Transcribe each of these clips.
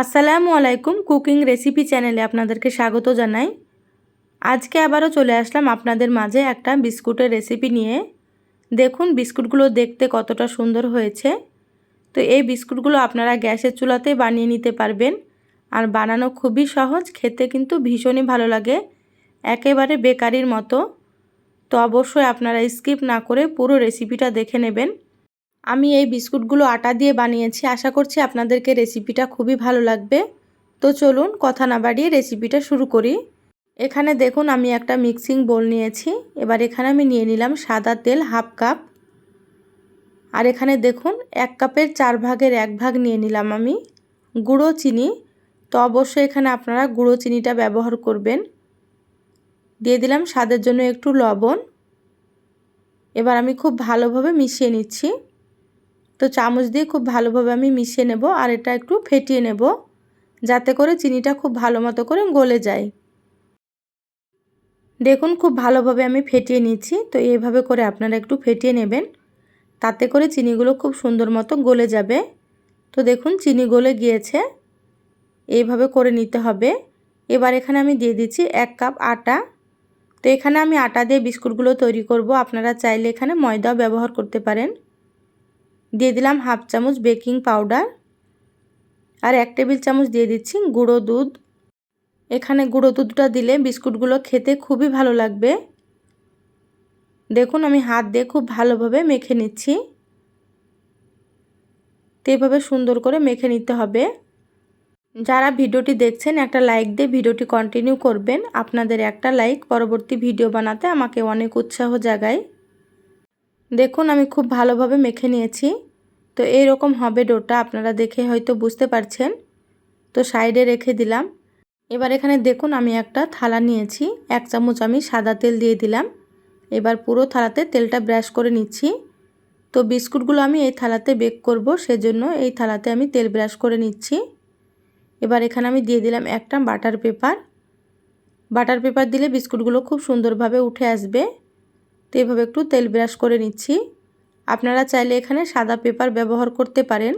আসসালামু আলাইকুম cooking recipe চ্যানেলে আপনাদেরকে স্বাগত জানাই। আজকে আবারও চলে আসলাম আপনাদের মাঝে একটা বিস্কুটের রেসিপি নিয়ে। দেখুন বিস্কুটগুলো দেখতে কতটা সুন্দর হয়েছে। তো এই বিস্কুটগুলো আপনারা গ্যাসের চুলাতে বানিয়ে নিতে পারবেন। আর বানানো খুবই সহজ, খেতে কিন্তু ভীষণই ভালো লাগে। একেবারে বেকারির মতো। তো অবশ্যই আপনারা স্কিপ না করে পুরো রেসিপিটা দেখে নেবেন। আমি এই বিস্কুটগুলো আটা দিয়ে বানিয়েছি। আশা করছি আপনাদেরকে রেসিপিটা খুবই ভালো লাগবে। তো চলুন কথা না বাড়িয়ে রেসিপিটা শুরু করি। এখানে দেখুন আমি একটা মিক্সিং বোল নিয়েছি। এবার এখানে আমি নিয়ে নিলাম সাদা তেল হাফ কাপ। আর এখানে দেখুন এক কাপের চার ভাগের এক ভাগ নিয়ে নিলাম আমি গুঁড়ো চিনি। তো অবশ্যই এখানে আপনারা গুঁড়ো চিনিটা ব্যবহার করবেন। দিয়ে দিলাম স্বাদের জন্য একটু লবণ। এবার আমি খুব ভালোভাবে মিশিয়ে নিচ্ছি। তো চামচ দিয়ে খুব ভালোভাবে আমি মিশিয়ে নেব আর এটা একটু ফেটিয়ে নেব যাতে করে চিনিটা খুব ভালো মতো করে গলে যায়। দেখুন খুব ভালোভাবে আমি ফেটিয়ে নিচ্ছি। তো এইভাবে করে আপনারা একটু ফেটিয়ে নেবেন। তাতে করে চিনিগুলো খুব সুন্দর মতো গলে যাবে। তো দেখুন চিনি গলে গিয়েছে। এইভাবে করে নিতে হবে। এবার এখানে আমি দিয়ে দিচ্ছি এক কাপ আটা। তো এখানে আমি আটা দিয়ে বিস্কুটগুলো তৈরি করব। আপনারা চাইলে এখানে ময়দাও ব্যবহার করতে পারেন। দিয়ে দিলাম হাফ চামচ বেকিং পাউডার আর এক টেবিল চামচ দিয়ে দিচ্ছি গুঁড়ো দুধ। এখানে গুঁড়ো দুধটা দিলে বিস্কুটগুলো খেতে খুবই ভালো লাগবে। দেখুন আমি হাত দিয়ে খুব ভালোভাবে মেখে নিচ্ছি। তো এইভাবে সুন্দর করে মেখে নিতে হবে। যারা ভিডিওটি দেখছেন একটা লাইক দিয়ে ভিডিওটি কন্টিনিউ করবেন। আপনাদের একটা লাইক পরবর্তী ভিডিও বানাতে আমাকে অনেক উৎসাহ জাগায়। দেখুন আমি খুব ভালোভাবে মেখে নিয়েছি। তো এইরকম হবে ডোটা আপনারা দেখে হয়তো বুঝতে পারছেন। তো সাইডে রেখে দিলাম। এবার এখানে দেখুন, আমি একটা থালা নিয়েছি। এক চামচ আমি সাদা তেল দিয়ে দিলাম। এবার পুরো থালাতে তেলটা ব্রাশ করে নিচ্ছি। তো বিস্কুটগুলো আমি এই থালাতে বেক করব, সেজন্য এই থালাতে আমি তেল ব্রাশ করে নিচ্ছি। এবার এখানে আমি দিয়ে দিলাম একটা বাটার পেপার। বাটার পেপার দিলে বিস্কুটগুলো খুব সুন্দরভাবে উঠে আসবে। তো এভাবে একটু তেল ব্রাশ করে নিচ্ছি। আপনারা চাইলে এখানে সাদা পেপার ব্যবহার করতে পারেন।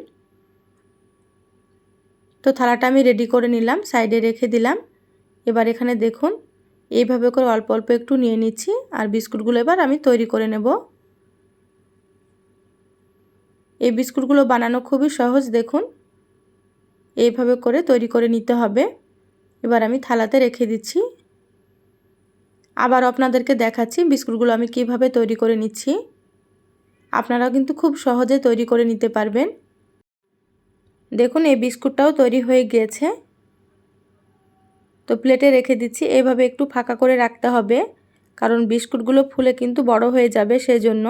তো থালাটা আমি রেডি করে নিলাম সাইডে রেখে দিলাম। এবার এখানে দেখুন, এইভাবে করে অল্প অল্প একটু নিয়ে নিচ্ছি আর বিস্কুটগুলো এবার আমি তৈরি করে নেব। এই বিস্কুটগুলো বানানো খুবই সহজ, দেখুন। এইভাবে করে তৈরি করে নিতে হবে। এবার আমি থালাতে রেখে দিচ্ছি। আবার আপনাদেরকে দেখাচ্ছি বিস্কুটগুলো আমি কীভাবে তৈরি করে নিচ্ছি। আপনারাও কিন্তু খুব সহজে তৈরি করে নিতে পারবেন। দেখুন, এই বিস্কুটটাও তৈরি হয়ে গিয়েছে। তো প্লেটে রেখে দিচ্ছি, এভাবে একটু ফাঁকা করে রাখতে হবে, কারণ বিস্কুটগুলো ফুলে কিন্তু বড় হয়ে যাবে সেজন্য।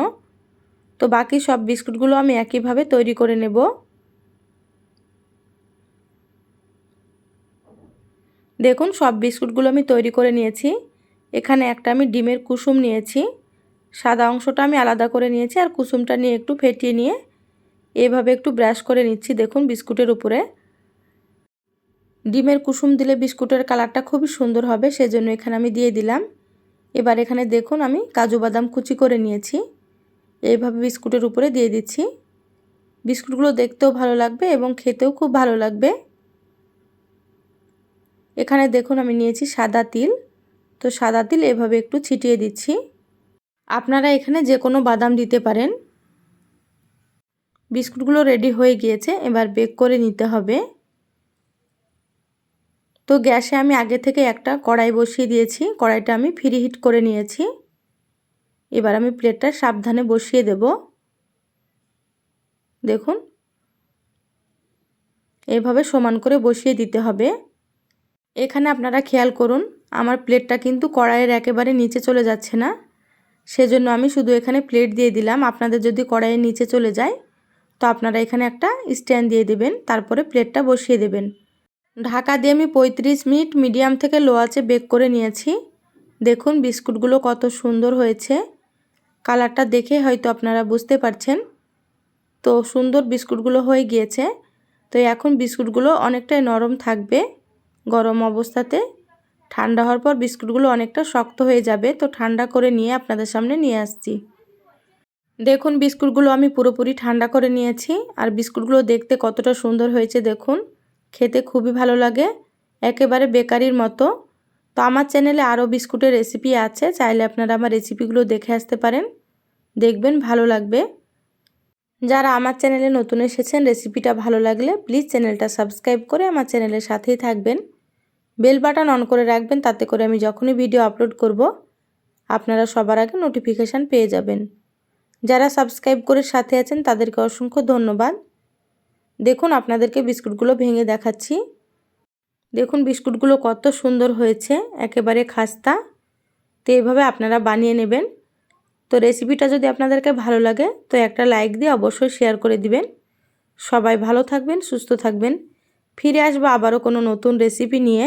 তো বাকি সব বিস্কুটগুলো আমি একইভাবে তৈরি করে নেব। দেখুন, সব বিস্কুটগুলো আমি তৈরি করে নিয়েছি। এখানে একটা আমি ডিমের কুসুম নিয়েছি। সাদা অংশটা আমি আলাদা করে নিয়েছি আর কুসুমটা নিয়ে একটু ফেটিয়ে নিয়ে এভাবে একটু ব্রাশ করে নিচ্ছি, দেখুন বিস্কুটের উপরে। ডিমের কুসুম দিলে বিস্কুটের কালারটা খুবই সুন্দর হবে, সেজন্য এখানে আমি দিয়ে দিলাম। এবার এখানে দেখুন আমি কাজু বাদাম কুচি করে নিয়েছি, এইভাবে বিস্কুটের উপরে দিয়ে দিচ্ছি। বিস্কুটগুলো দেখতেও ভালো লাগবে এবং খেতেও খুব ভালো লাগবে। এখানে দেখুন আমি নিয়েছি সাদা তিল, তো সাদা তিল এভাবে একটু ছিটিয়ে দিচ্ছি। আপনারা এখানে যে কোনো বাদাম দিতে পারেন। বিস্কুটগুলো রেডি হয়ে গিয়েছে, এবার বেক করে নিতে হবে। তো গ্যাসে আমি আগে থেকে একটা কড়াই বসিয়ে দিয়েছি, কড়াইটা আমি ফ্রি হিট করে নিয়েছি। এবার আমি প্লেটটা সাবধানে বসিয়ে দেব। দেখুন। এভাবে সমান করে বসিয়ে দিতে হবে। এখানে আপনারা খেয়াল করুন, আমার প্লেটটা কিন্তু কড়াইয়ের একেবারে নিচে চলে যাচ্ছে না। সেজন্য আমি শুধু এখানে প্লেট দিয়ে দিলাম। আপনাদের যদি কড়াইয়ের নিচে চলে যায়, তো আপনারা এখানে একটা স্ট্যান্ড দিয়ে দেবেন, তারপরে প্লেটটা বসিয়ে দেবেন। ঢাকা দিয়ে আমি পঁয়ত্রিশ মিনিট মিডিয়াম থেকে লো বেক করে নিয়েছি। দেখুন বিস্কুটগুলো কত সুন্দর হয়েছে। কালারটা দেখে হয়তো আপনারা বুঝতে পারছেন। তো সুন্দর বিস্কুটগুলো হয়ে গিয়েছে। তো এখন বিস্কুটগুলো অনেকটাই নরম থাকবে গরম অবস্থাতে। ঠান্ডা হওয়ার পর বিস্কুটগুলো অনেকটা শক্ত হয়ে যাবে, তো ঠান্ডা করে নিয়ে আপনাদের সামনে নিয়ে আসছি। দেখুন, বিস্কুটগুলো আমি পুরোপুরি ঠান্ডা করে নিয়েছি, আর বিস্কুটগুলো দেখতে কতটা সুন্দর হয়েছে দেখুন। খেতে খুবই ভালো লাগে, একেবারে বেকারির মতো। তো আমার চ্যানেলে আরও বিস্কুটের রেসিপি আছে, চাইলে আপনারা আমার রেসিপিগুলো দেখে আসতে পারেন। দেখবেন ভালো লাগবে। যারা আমার চ্যানেলে নতুন এসেছেন, রেসিপিটা ভালো লাগলে প্লিজ চ্যানেলটা সাবস্ক্রাইব করে আমার চ্যানেলের সাথেই থাকবেন। বেল বাটন অন করে রাখবেন, তাতে করে আমি যখনই ভিডিও আপলোড করব, আপনারা সবার আগে নোটিফিকেশান পেয়ে যাবেন। যারা সাবস্ক্রাইব করে সাথে আছেন, তাদেরকে অসংখ্য ধন্যবাদ। দেখুন, আপনাদেরকে বিস্কুটগুলো ভেঙে দেখাচ্ছি। দেখুন, বিস্কুটগুলো কত সুন্দর হয়েছে, একেবারে খাস্তা। তো এইভাবে আপনারা বানিয়ে নেবেন। তো রেসিপিটা যদি আপনাদেরকে ভালো লাগে, তো একটা লাইক দিয়ে অবশ্যই শেয়ার করে দিবেন। সবাই ভালো থাকবেন, সুস্থ থাকবেন। ফিরে আসব আবারও কোনো নতুন রেসিপি নিয়ে।